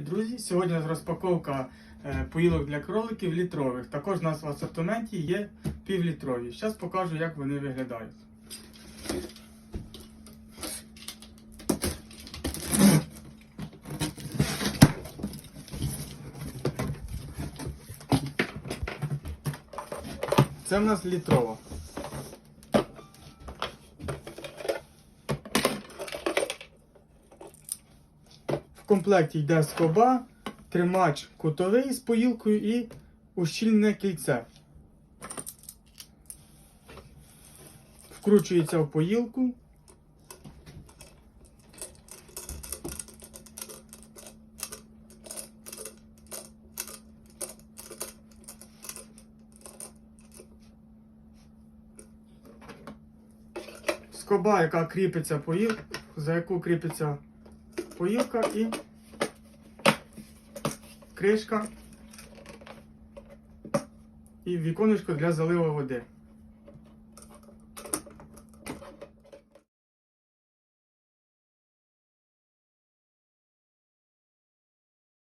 Друзі, сьогодні розпаковка е, поїлок для кроликів літрових. Також у нас в асортименті є півлітрові. Зараз покажу, як вони виглядають. Це в нас літрова. В комплекті йде скоба, тримач кутовий з поїлкою і ущільне кільце. Вкручується в поїлку. Скоба, яка кріпиться поїл... за яку кріпиться поїлка і кришка і віконечко для заливу води.